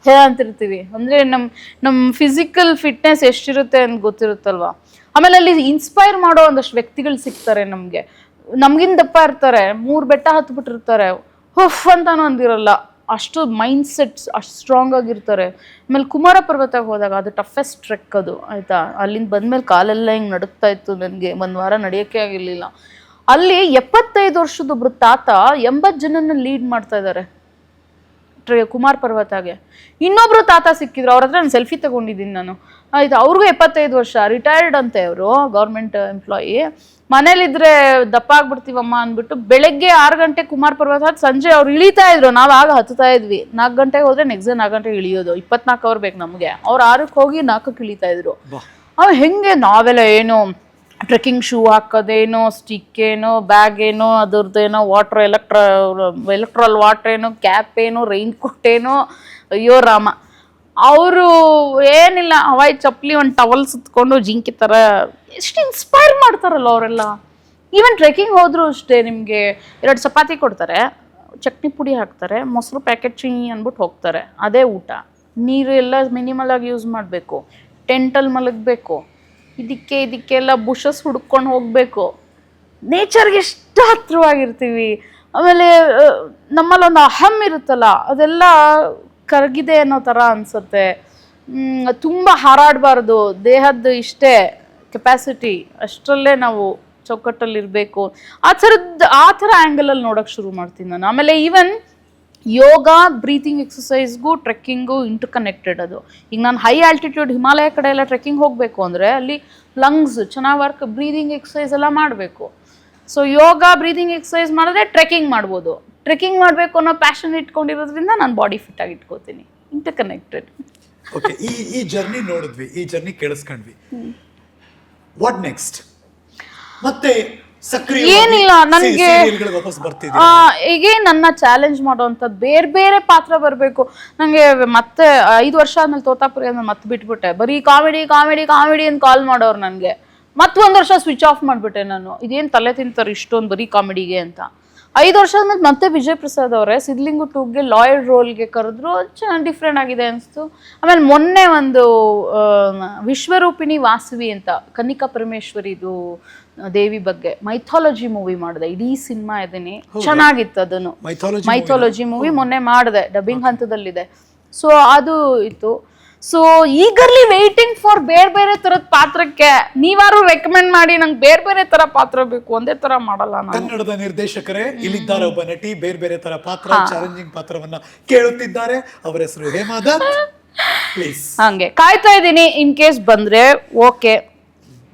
ಹೇ ಅಂತಿರ್ತೀವಿ. ಅಂದರೆ ನಮ್ಮ ನಮ್ಮ ಫಿಸಿಕಲ್ ಫಿಟ್ನೆಸ್ ಎಷ್ಟಿರುತ್ತೆ ಅಂತ ಗೊತ್ತಿರುತ್ತಲ್ವಾ? ಆಮೇಲೆ ಅಲ್ಲಿ ಇನ್ಸ್ಪೈರ್ ಮಾಡೋ ಒಂದಷ್ಟು ವ್ಯಕ್ತಿಗಳು ಸಿಗ್ತಾರೆ ನಮಗೆ. ನಮಗಿಂದ ದಪ್ಪ ಇರ್ತಾರೆ. ಮೂರು ಬೆಟ್ಟ ಹತ್ಬಿಟ್ಟಿರ್ತಾರೆ. ಹುಫ್ ಅಂತಾನು ಅಂದಿರಲ್ಲ. ಅಷ್ಟು ಮೈಂಡ್ ಸೆಟ್ಸ್ ಅಷ್ಟು ಸ್ಟ್ರಾಂಗ್ ಆಗಿರ್ತಾರೆ. ಆಮೇಲೆ ಕುಮಾರ ಪರ್ವತಕ್ಕೆ ಹೋದಾಗ ಅದು ಟಫೆಸ್ಟ್ ಟ್ರೆಕ್ ಅದು, ಆಯಿತಾ? ಅಲ್ಲಿಂದ ಬಂದ್ಮೇಲೆ ಕಾಲೆಲ್ಲ ಹಿಂಗೆ ನಡುಕ್ತಾ ಇತ್ತು ನನಗೆ? ಒಂದು ವಾರ ನಡೆಯೋಕ್ಕೆ ಆಗಿರಲಿಲ್ಲ. ಅಲ್ಲಿ ಎಪ್ಪತ್ತೈದು ವರ್ಷದ ಒಬ್ಬರು ತಾತ ಎಂಬತ್ತು ಜನನ ಲೀಡ್ ಮಾಡ್ತಾ ಇದ್ದಾರೆ ಟ್ರೇ, ಕುಮಾರ್ ಪರ್ವತಾಗೆ ಇನ್ನೊಬ್ರು ತಾತ ಸಿಕ್ಕಿದ್ರು, ಅವ್ರ ಹತ್ರ ನಾನು ಸೆಲ್ಫಿ ತಗೊಂಡಿದ್ದೀನಿ ನಾನು. ಆಯ್ತು ಅವ್ರಿಗೂ ಎಪ್ಪತ್ತೈದು ವರ್ಷ. ರಿಟೈರ್ಡ್ ಅಂತೆ ಅವರು ಗೌರ್ಮೆಂಟ್ ಎಂಪ್ಲಾಯಿ ಮನೇಲಿದ್ರೆ ದಪ್ಪ ಆಗ್ಬಿಡ್ತೀವಮ್ಮ ಅಂದ್ಬಿಟ್ಟು ಬೆಳಗ್ಗೆ ಆರು ಗಂಟೆ ಕುಮಾರ್ ಪರ್ವತ ಹತ್ತಿ ಸಂಜೆ ಅವ್ರು ಇಳಿತಾ ಇದ್ರು. ನಾವು ಆಗ ಹತ್ತುತ್ತಾ ಇದ್ವಿ. ನಾಲ್ಕು ಗಂಟೆಗೆ ಹೋದ್ರೆ ನೆಕ್ಸ್ಟ್ ಡೇ ನಾಲ್ಕು ಗಂಟೆಗೆ ಇಳಿಯೋದು. ಇಪ್ಪತ್ನಾಲ್ಕು ಅವ್ರು ಬೇಕು ನಮಗೆ. ಅವ್ರು ಆರಕ್ಕೆ ಹೋಗಿ ನಾಲ್ಕಕ್ಕೆ ಇಳಿತಾ ಇದ್ರು. ಅವ್ರು ಹೆಂಗೆ ನಾವೆಲ್ಲ ಏನು ಟ್ರೆಕ್ಕಿಂಗ್ ಶೂ ಹಾಕೋದೇನೋ ಸ್ಟಿಕ್ ಏನೋ ಬ್ಯಾಗ್ ಏನೋ ಅದ್ರದ್ದೇನೋ ವಾಟ್ರ್ ಎಲೆಕ್ಟ್ರ ಎಲೆಕ್ಟ್ರಲ್ ವಾಟ್ರ್ ಏನೋ ಕ್ಯಾಪ್ ಏನೋ ರೈನ್ ಕೋಟ್ ಏನೋ. ಅಯ್ಯೋ ರಾಮ. ಅವರು ಏನಿಲ್ಲ, ಹವಾಯಿ ಚಪ್ಪಲಿ ಒಂದು ಟವಲ್ ಸುತ್ಕೊಂಡು ಜಿಂಕಿ ಥರ ಎಷ್ಟು ಇನ್ಸ್ಪೈರ್ ಮಾಡ್ತಾರಲ್ಲ ಅವರೆಲ್ಲ. ಈವನ್ ಟ್ರೆಕ್ಕಿಂಗ್ ಹೋದ್ರು ಅಷ್ಟೇ ನಿಮಗೆ ಎರಡು ಚಪಾತಿ ಕೊಡ್ತಾರೆ, ಚಟ್ನಿ ಪುಡಿ ಹಾಕ್ತಾರೆ, ಮೊಸರು ಪ್ಯಾಕೆಟ್ ಚಿನ್ನಿ ಅಂದ್ಬಿಟ್ಟು ಹೋಗ್ತಾರೆ. ಅದೇ ಊಟ. ನೀರು ಎಲ್ಲ ಮಿನಿಮಲ್ ಆಗಿ ಯೂಸ್ ಮಾಡಬೇಕು. ಟೆಂಟಲ್ಲಿ ಮಲಗಬೇಕು. ಇದಕ್ಕೆ ಇದಕ್ಕೆಲ್ಲ ಬುಷಸ್ ಹುಡ್ಕೊಂಡು ಹೋಗಬೇಕು. ನೇಚರ್ಗೆ ಎಷ್ಟು ಹತ್ರವಾಗಿರ್ತೀವಿ. ಆಮೇಲೆ ನಮ್ಮಲ್ಲೊಂದು ನಮ್ಮಲ್ಲಿ ಒಂದು ಅಹಂ ಇರುತ್ತಲ್ಲ, ಅದೆಲ್ಲ ಕರಗಿದೆ ಅನ್ನೋ ಥರ ಅನಿಸುತ್ತೆ. ತುಂಬ ಹಾರಾಡಬಾರ್ದು. ದೇಹದ್ದು ಇಷ್ಟೇ ಕೆಪ್ಯಾಸಿಟಿ ಅಷ್ಟರಲ್ಲೇ ನಾವು ಚೌಕಟ್ಟಲ್ಲಿರಬೇಕು ಆ ಥರದ್ದು ಆ ಥರ ಆ್ಯಂಗಲಲ್ಲಿ ನೋಡೋಕ್ಕೆ ಶುರು ಮಾಡ್ತೀನಿ ನಾನು. ಆಮೇಲೆ ಈವನ್ ಯೋಗ ಬ್ರೀತಿಂಗ್ ಎಕ್ಸಸೈಸ್ಗೂ ಟ್ರೆಕ್ಕಿಂಗು ಇಂಟರ್ ಕನೆಕ್ಟೆಡ್ ಅದು. ಈಗ ನಾನು ಹೈ ಆಲ್ಟಿಟ್ಯೂಡ್ ಹಿಮಾಲಯ ಕಡೆ ಎಲ್ಲ ಟ್ರೆಕ್ಕಿಂಗ್ ಹೋಗಬೇಕು ಅಂದರೆ ಅಲ್ಲಿ ಲಂಗ್ಸ್ ಚೆನ್ನಾಗಿ ವರ್ಕ್ ಬ್ರೀದಿಂಗ್ ಎಕ್ಸಸೈಸ್ ಎಲ್ಲ ಮಾಡಬೇಕು. ಸೊ ಯೋಗ ಬ್ರೀದಿಂಗ್ ಎಕ್ಸಸೈಸ್ ಮಾಡಿದ್ರೆ ಟ್ರೆಕ್ಕಿಂಗ್ ಮಾಡ್ಬೋದು. ಟ್ರೆಕ್ಕಿಂಗ್ ಮಾಡಬೇಕು ಅನ್ನೋ ಪ್ಯಾಷನ್ ಇಟ್ಕೊಂಡಿರೋದ್ರಿಂದ ನಾನು ಬಾಡಿ ಫಿಟ್ ಆಗಿ ಇಟ್ಕೋತೀನಿ. ಇಂಟರ್ ಕನೆಕ್ಟೆಡ್ ಓಕೆ ಈ ಈ ಜರ್ನಿ ನೋಡಿದ್ವಿ ಈ ಜರ್ನಿ ಕೇಳಿಸ್ಕೊಂಡ್ವಿ. ವಾಟ್ ನೆಕ್ಸ್ಟ್ ಮತ್ತೆ ಏನಿಲ್ಲ, ನನಗೆ ಹೀಗೆ ನನ್ನ ಚಾಲೆಂಜ್ ಮಾಡೋವಂಥದ್ದು ಬೇರೆ ಬೇರೆ ಪಾತ್ರ ಬರಬೇಕು. ನನಗೆ ಮತ್ತೆ ಐದು ವರ್ಷ ಆದ್ಮೇಲೆ ತೋತಾಪುರಿ ಅಂದ್ರೆ ಮತ್ತೆ ಬಿಟ್ಬಿಟ್ಟೆ. ಬರೀ ಕಾಮಿಡಿ ಕಾಮಿಡಿ ಕಾಮಿಡಿ ಅಂತ ಕಾಲ್ ಮಾಡೋರು ನನಗೆ. ಮತ್ತೊಂದು ವರ್ಷ ಸ್ವಿಚ್ ಆಫ್ ಮಾಡಿಬಿಟ್ಟೆ ನಾನು. ಇದೇನು ತಲೆ ತಿಂತಾರೆ ಇಷ್ಟೊಂದು ಬರೀ ಕಾಮಿಡಿಗೆ ಅಂತ. ಐದು ವರ್ಷದ ಮೇಲೆ ಮತ್ತೆ ವಿಜಯ್ ಪ್ರಸಾದ್ ಅವರೇ ಸಿದ್ಲಿಂಗು ಟೂಗೆ ಲಾಯರ್ ರೋಲ್ಗೆ ಕರೆದ್ರು ಚೆನ್ನಾಗಿ ಡಿಫ್ರೆಂಟ್ ಆಗಿದೆ ಅನಿಸ್ತು. ಆಮೇಲೆ ಮೊನ್ನೆ ಒಂದು ವಿಶ್ವರೂಪಿಣಿ ವಾಸವಿ ಅಂತ ಕನ್ನಿಕಾ ಪರಮೇಶ್ವರಿದು ದೇವಿ ಬಗ್ಗೆ ಮೈಥಾಲಜಿ ಮೂವಿ ಮಾಡಿದೆ. ಇಡೀ ಸಿನಿಮಾ ಇದೀನಿ. ಚೆನ್ನಾಗಿತ್ತು ಅದನ್ನು. ಮೈಥಾಲಜಿ ಮೂವಿ ಮೊನ್ನೆ ಮಾಡಿದೆ ಡಬ್ಬಿಂಗ್ ಹಂತದಲ್ಲಿದೆ. ಸೊ ಅದು ಇತ್ತು. ಸೊ ಈಗರ್ಲಿ ವೆಯ್ಟಿಂಗ್ ಫಾರ್ ಬೇರೆ ಬೇರೆ ತರದ ಪಾತ್ರಕ್ಕೆ ನೀವಾರು ರೆಕಮೆಂಡ್ ಮಾಡಿ ನಂಗೆ ಬೇರೆ ಬೇರೆ ತರ ಪಾತ್ರ ಬೇಕು ಒಂದೇ ತರ ಮಾಡಲ್ಲ ನಾನು. ಕನ್ನಡದ ನಿರ್ದೇಶಕರೇ ಇಲ್ಲಿದ್ದಾರೆ ಒಬ್ಬ ನಟಿ ಬೇರೆ ಬೇರೆ ತರ ಪಾತ್ರ ಚಾಲೆಂಜಿಂಗ್ ಪಾತ್ರವನ್ನ ಕೇಳುತ್ತಿದ್ದಾರೆ. ಅವರ ಹೆಸರು ಹೇಮಾ ದತ್. ಪ್ಲೀಸ್ ಹಂಗೆ. ಕಾಯ್ತಾ ಇದ್ದೀನಿ ಇನ್ ಕೇಸ್ ಬಂದ್ರೆ. ಓಕೆ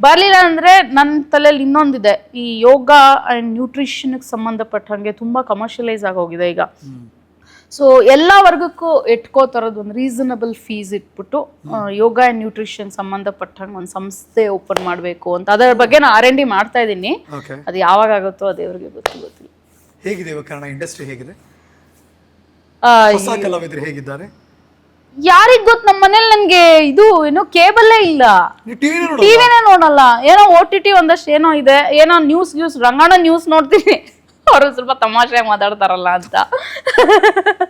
ಬರ್ಲಿಲ್ಲ ಅಂದ್ರೆ ನನ್ನ ತಲೆಯಲ್ಲಿ ಇನ್ನೊಂದಿದೆ. ಈ ಯೋಗ ಅಂಡ್ ನ್ಯೂಟ್ರಿಷನ್ಗೆ ಸಂಬಂಧಪಟ್ಟಂಗೆ ತುಂಬಾ ಕಮರ್ಷಿಯಲೈಸ್ ಆಗೋಗಿದೆ ಈಗ. ಸೊ ಎಲ್ಲ ವರ್ಗಕ್ಕೂ ಇಟ್ಕೋ ಥರದ್ದು ಒಂದು ರೀಸನಬಲ್ ಫೀಸ್ ಇಟ್ಬಿಟ್ಟು ಯೋಗ ಆ್ಯಂಡ್ ನ್ಯೂಟ್ರಿಷನ್ ಸಂಬಂಧಪಟ್ಟಂಗೆ ಒಂದು ಸಂಸ್ಥೆ ಓಪನ್ ಮಾಡಬೇಕು ಅಂತ. ಅದರ ಬಗ್ಗೆ ನಾನು ಆರ್ ಎನ್ ಡಿ ಮಾಡ್ತಾ ಇದ್ದೀನಿ. ಓಕೆ ಅದು ಯಾವಾಗ ಆಗುತ್ತೋ ದೇವ್ರಿಗೆ ಗೊತ್ತು ಗೊತ್ತಿಲ್ಲ ಹೇಗಿದೆ ಇವಾಗ ಕನ್ನಡ ಇಂಡಸ್ಟ್ರಿ ಹೇಗಿದೆ? ಆ, ಹೊಸ ಕಲಾವಿದರು ಹೇಗಿದ್ದಾರೆ? ಯಾರಿಗ್ ಗೊತ್ತು? ನಮ್ಮ ಮನೇಲಿ ನನಗೆ ಇದು ಏನೋ ಕೇಬಲ್ಲೇ ಇಲ್ಲ. ನೀವು ಟಿವಿ ನೋಡ ಟಿವಿನೇ ನೋಡಲ್ಲ. ಏನೋ ಓ ಟಿ ಟಿ ಒಂದಷ್ಟು ಏನೋ ಇದೆ. ಏನೋ ನ್ಯೂಸ್ ನ್ಯೂಸ್ ರಂಗಾಣ ನ್ಯೂಸ್ ನೋಡ್ತೀನಿ. ಅವರು ಸ್ವಲ್ಪ ತಮಾಷೆ ಮಾತಾಡ್ತಾರಲ್ಲ ಅಂತ.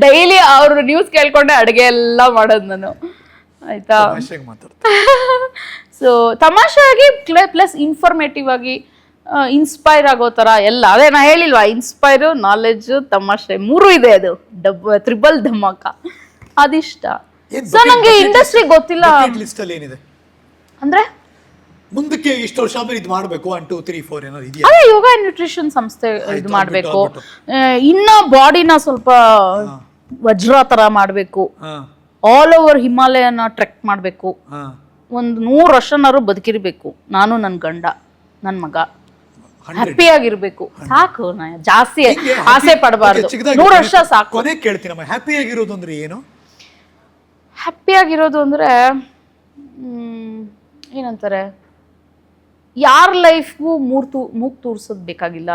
ಡೈಲಿ ಅವ್ರ ನ್ಯೂಸ್ ಕೇಳ್ಕೊಂಡೆ ಅಡುಗೆ ಎಲ್ಲ ಮಾಡೋದು ನಾನು. ಆಯ್ತಾ? ಸೊ ತಮಾಷೆ ಆಗಿ ತಮಾಷೆಯಾಗಿ ಪ್ಲಸ್ ಇನ್ಫಾರ್ಮೇಟಿವ್ ಆಗಿ ಇನ್ಸ್ಪೈರ್ ಆಗೋ ಥರ ಎಲ್ಲ. ಅದೇ ನಾ ಹೇಳಿಲ್ವಾ ಇನ್ಸ್ಪೈರು ನಾಲೆಡ್ಜು ತಮಾಷೆ ಮೂರು ಇದೆ ಅದು. ಡಬ್ ತ್ರಿಬಲ್ ಧಮಾಕ. ಅದಿಷ್ಟ. ಸೊ ನಂಗೆ ಇಂಡಸ್ಟ್ರಿ ಗೊತ್ತಿಲ್ಲ. ಅಂದ್ರೆ? ಮುಂದಕ್ಕೆ ಇಷ್ಟು ವರ್ಷ ಆದ್ಮೇಲೆ ಇದು ಮಾಡಬೇಕು ಒನ್ ಟೂ ತ್ರೀ ಫೋರ್ ಏನಾದ್ರು ಇದೆಯಾ? ಅದೇ ಯೋಗ ನ್ಯೂಟ್ರಿಷನ್ ಸಂಸ್ಥೆ ಇದು ಮಾಡಬೇಕು. ಇನ್ನ ಬಾಡಿನ ಸ್ವಲ್ಪ ವಜ್ರ ತರ ಮಾಡಬೇಕು. ಆಲ್ ಓವರ್ ಹಿಮಾಲಯನ ಟ್ರೆಕ್ ಮಾಡಬೇಕು. ಒಂದು ನೂರು ವರ್ಷನಾರು ಬದುಕಿರಬೇಕು. ನಾನು ನನ್ನ ಗಂಡ ನನ್ನ ಮಗ. ಹ್ಯಾಪಿ ಆಗಿರ್ಬೇಕು. ಸಾಕು ಜಾಸ್ತಿ ಆಸೆ ಪಡಬಾರ್ದು. ನೂರು ವರ್ಷ ಸಾಕು. ಕೊನೆ ಕೇಳ್ತೀನಮ್ಮ ಹ್ಯಾಪಿ ಆಗಿರೋದು ಅಂದ್ರೆ ಏನು? ಹ್ಯಾಪಿ ಆಗಿರೋದು ಅಂದ್ರೆ ಏನಂತಾರೆ? ಯಾರ ಲೈಫ್ಗೂ ಮೂರ್ತು ಮೂಗ್ ತೋರಿಸೋದು ಬೇಕಾಗಿಲ್ಲ.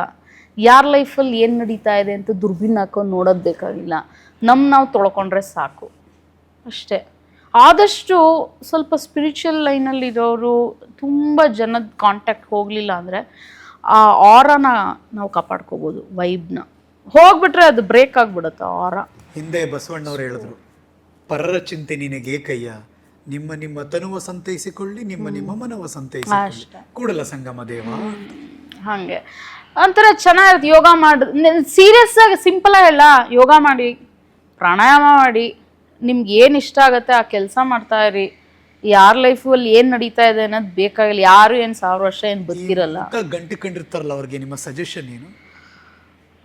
ಯಾರ ಲೈಫಲ್ಲಿ ಏನು ನಡೀತಾ ಇದೆ ಅಂತ ದುರ್ಬಿನ್ ಹಾಕೊಂಡು ನೋಡೋದು ಬೇಕಾಗಿಲ್ಲ. ನಮ್ಮ ನಾವು ತೊಳ್ಕೊಂಡ್ರೆ ಸಾಕು. ಅಷ್ಟೇ. ಆದಷ್ಟು ಸ್ವಲ್ಪ ಸ್ಪಿರಿಚುವಲ್ ಲೈನಲ್ಲಿರೋರು ತುಂಬ ಜನದ ಕಾಂಟ್ಯಾಕ್ಟ್ ಹೋಗಲಿಲ್ಲ ಅಂದರೆ ಆ ಆರನ ನಾವು ಕಾಪಾಡ್ಕೋಬೋದು ವೈಬ್ನ ಹೋಗ್ಬಿಟ್ರೆ ಅದು ಬ್ರೇಕ್ ಆಗಿಬಿಡುತ್ತೆ ಆರ ಹಿಂದೆ ಬಸವಣ್ಣವ್ರು ಹೇಳಿದ್ರು, ಪರರ ಚಿಂತೆ ನಿನಗೆ ಕಯ್ಯ ನಿಮ್ಮ ನಿಮ್ಮ ತನುವ ಸಂತೈಸಿಕೊಳ್ಳಿ ನಿಮ್ಮ ನಿಮ್ಮ ಮನವ ಸಂತೈಸಿ. ಕೂಡಲ ಸಂಗಮ ದೇವ. ಹಂಗೆ. ಒಂಥರ ಚೆನ್ನಾಗಿರುತ್ತೆ ಯೋಗ ಮಾಡಿ ಸೀರಿಯಸ್ ಆಗಿ ಸಿಂಪಲ್ ಹೇಳ ಯೋಗ ಮಾಡಿ ಪ್ರಾಣಾಯಾಮ ಮಾಡಿ ನಿಮ್ಗೆ ಏನು ಇಷ್ಟ ಆಗುತ್ತೆ ಆ ಕೆಲಸ ಮಾಡ್ತಾ ಇರಿ. ಯಾರ ಲೈಫಲ್ಲಿ ಏನು ನಡೀತಾ ಇದೆ ಅನ್ನೋದು ಬೇಕಾಗಿಲ್ಲ. ಯಾರು ಏನು ಸಾವಿರ ವರ್ಷ ಏನು ಬರ್ತಿರಲ್ಲ. ಗಂಟೆ ಕಂಡಿರ್ತಾರಲ್ಲ ಅವ್ರಿಗೆ ನಿಮ್ಮ ಸಜೆಷನ್ ಏನು?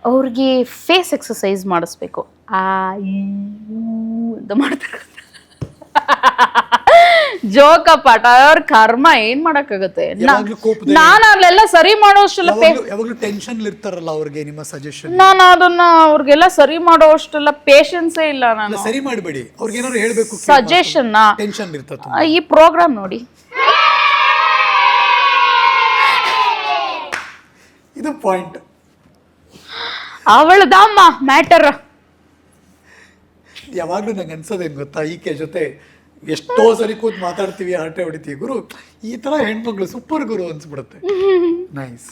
ಅವ್ರಿಗೆ ಫೇಸ್ ಎಕ್ಸಸೈಸ್ ಮಾಡಿಸ್ಬೇಕು. ಆ ಮಾಡ್ತಾರೆ. ಜೋಕ ಪಾಠ ಅವ್ರ ಕರ್ಮ ಏನ್ ಮಾಡಕ್ಕಾಗತ್ತೆ? ನಾನು ಅಲ್ಲೆಲ್ಲ ಸರಿ ಮಾಡೋಷ್ಟೆಲ್ಲ ಯಾವಾಗ್ಲೂ ಟೆನ್ಷನ್ ಇರ್ತಾರಲ್ಲ ಅವ್ರಿಗೆ ನಿಮ್ಮ ಸಜೆಷನ್ ನಾನು ಅದನ್ನ ಅವ್ರಿಗೆಲ್ಲ ಸರಿ ಮಾಡೋ ಅಷ್ಟೆಲ್ಲ ಪೇಷನ್ಸೇ ಇಲ್ಲ ನಾನು. ಸರಿ ಮಾಡಬೇಡಿ. ಅವ್ರಿಗೆ ಏನಾದ್ರು ಹೇಳಬೇಕು ಸಜೆಷನ್ ಟೆನ್ಷನ್ ಇರ್ತದೆ. ಈ ಪ್ರೋಗ್ರಾಮ್ ನೋಡಿ. ಇದು ಪಾಯಿಂಟ್ ಅವಳದಮ್ಮ ಮ್ಯಾಟರ್ ಯಾವಾಗ್ಲೂ ನಂಗೆ ಅನ್ಸೋದೇನು ಗೊತ್ತಾ? ಈಕೆ ಜೊತೆ ಎಷ್ಟೋ ಸರಿ ಕೂತ್ ಮಾತಾಡ್ತೀವಿ ಆಟ ಹೊಡಿತೀವಿ. ಗುರು ಈ ತರ ಹೆಣ್ಮಕ್ಳು ಸೂಪರ್ ಗುರು ಅನ್ಸ್ಬಿಡುತ್ತೆ. ನೈಸ್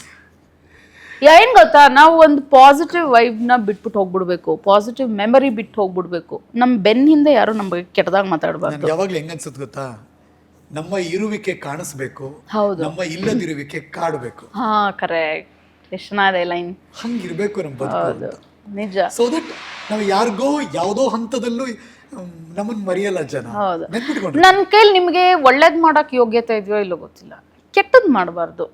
ಏನ್ ಗೊತ್ತಾ? ನಾವು ಒಂದು ಪಾಸಿಟಿವ್ ವೈಬ್ನ ಬಿಟ್ಬಿಟ್ಟು ಹೋಗ್ಬಿಡ್ಬೇಕು. ಪಾಸಿಟಿವ್ ಮೆಮರಿ ಬಿಟ್ಟು ಹೋಗ್ಬಿಡ್ಬೇಕು. ನಮ್ ಬೆನ್ ಹಿಂದೆ ಯಾರು ನಮ್ಮ ಬಗ್ಗೆ ಕೆಟ್ಟದಾಗ ಮಾತಾಡಬಾರ್ದು. ಯಾವಾಗ್ಲೂ ಹೆಂಗ್ ಅನ್ಸುತ್ತೆ ಗೊತ್ತಾ? ನಮ್ಮ ಇರುವಿಕೆ ಕಾಣಿಸ್ಬೇಕು. ಹೌದು. ನಮ್ಮ ಇಲ್ಲದಿರುವಿಕೆ ಕಾಡಬೇಕು. ಹಾ ಕರೆಕ್ಟ್ ಎಷ್ಟು ಚೆನ್ನಾಗಿದೆ ಲೈನ್? ಹಂಗಿರ್ಬೇಕು ನಮ್ಮ ಬದುಕು ನಿಜ. ಸೊ ದಟ್ ನಾವು ಯಾರಿಗೋ ಯಾವುದೋ ಹಂತದಲ್ಲೂ ನಮ್ಮನ್ನ ಮರೆಯಲ್ಲ ಜನ. ನನ್ನ ಕೈಲಿ ನಿಮಗೆ ಒಳ್ಳೇದ್ ಮಾಡಕ್ ಯೋಗ್ಯತೆ ಇದೆಯೋ ಇಲ್ಲೋ ಗೊತ್ತಿಲ್ಲ. ಕೆಟ್ಟದ್ ಮಾಡಬಾರ್ದು.